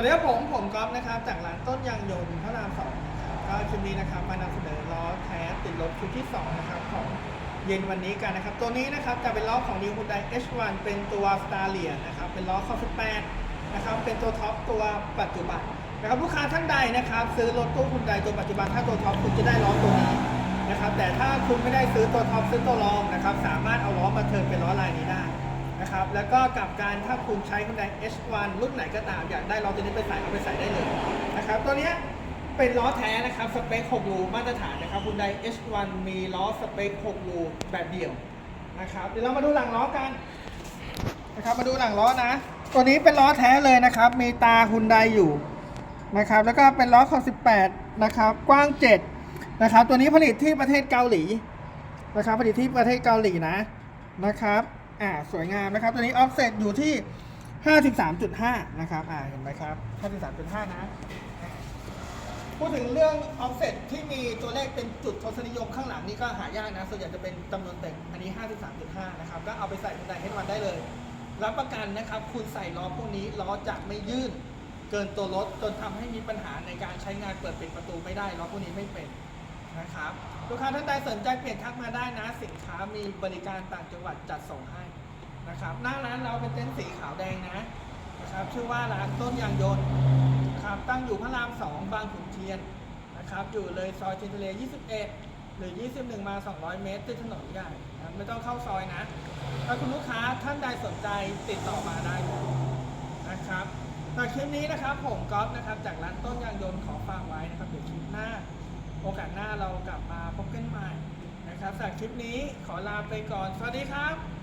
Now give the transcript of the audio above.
วัสดีครับผมผมก๊อฟนะครับ จากร้านต้นยางยนต์พระรามสองนะครับก็คลิปนี้นะครับมานำเสนอล้อแท้ติดรถชุดที่สองนะครับ ของเย็นวันนี้กันนะครับ ตัวนี้นะครับจะเป็นล้อของ New Hyundai H1 เป็นตัว s t a r l i a นะครับ เป็นล้อคอ18นะครับ เป็นตัวท็อปตัวปัจจุบันนะครับลูกค้าท่านใดนะครับ ซื้อรถตู้คุณใดตัวปัจจุบันถ้าตัวท็อปคุณจะได้ล้อตัวนี้นะครับ แต่ถ้าคุณไม่ได้ซื้อตัวท็อปซื้อตัวรองนะครับ สามารถเอาล้อมาเทิร์น แล้วก็กับการถ้าคุณใช้ Hyundai H1 รุ่นไหนก็ตามอยากได้ล้อตัวนี้ไปใส่เอาไปใส่ได้เลยนะครับตัวเนี้ยเป็นล้อแท้นะครับสเปค 6 รูมาตรฐานนะครับ Hyundai H1 มีล้อสเปค 6 รูแบบเดี่ยวนะครับเดี๋ยวเรามาดูหลังล้อกันนะครับมาดูหลังล้อนะ ตัวนี้เป็นล้อแท้เลยนะครับ มีตา Hyundai อยู่นะครับแล้วก็เป็นล้อของ 18 นะครับ กว้าง 7 นะครับ ตัวนี้ผลิตที่ประเทศเกาหลีนะครับ ผลิตที่ประเทศเกาหลีนะนะครับ อ่าสวยงามนะครับ ตัวนี้ออฟเซตอยู่ที่ 53.5 นะครับ อ่าเห็นไหมครับ 53.5 นะ พูดถึงเรื่องออฟเซตที่มีตัวเลขเป็นจุดทศนิยมข้างหลังนี่ก็หายากนะ ส่วนใหญ่จะเป็นจำนวนเต็มอันนี้ 53.5 นะครับ ก็เอาไปใส่ในเฮดวันได้เลย รับประกันนะครับ คุณใส่ล้อพวกนี้ล้อจะไม่ยื่นเกินตัวรถจนทำให้มีปัญหาในการใช้งานเปิดปิดประตูไม่ได้ล้อพวกนี้ไม่เป็น นะครับลูกค้าท่านใดสนใจเปลี่ยนทักมาได้นะ สินค้ามีบริการต่างจังหวัดจัดส่งให้นะครับ หน้าร้านเราเป็นเต็นท์สีขาวแดงนะนะครับ ชื่อว่าร้านต้นยางยนต์ครับตั้งอยู่พระราม2บางขุนเทียนนะครับ อยู่เลยซอยเทียนทะเล 21 หรือ 21 มา 200 เมตรติดถนนใหญ่นะไม่ต้องเข้าซอยนะถ้าคุณลูกค้าท่านใดสนใจติดต่อมาได้นะครับแต่คลิปนี้นะครับผมก๊อฟนะครับ จากร้านต้นยางยนต์ขอฝากไว้นะครับเดี๋ยวคลิปหน้าโอกาสหน้า เรากลับมาพบกันใหม่นะครับสำหรับคลิปนี้ขอลาไปก่อน สวัสดีครับ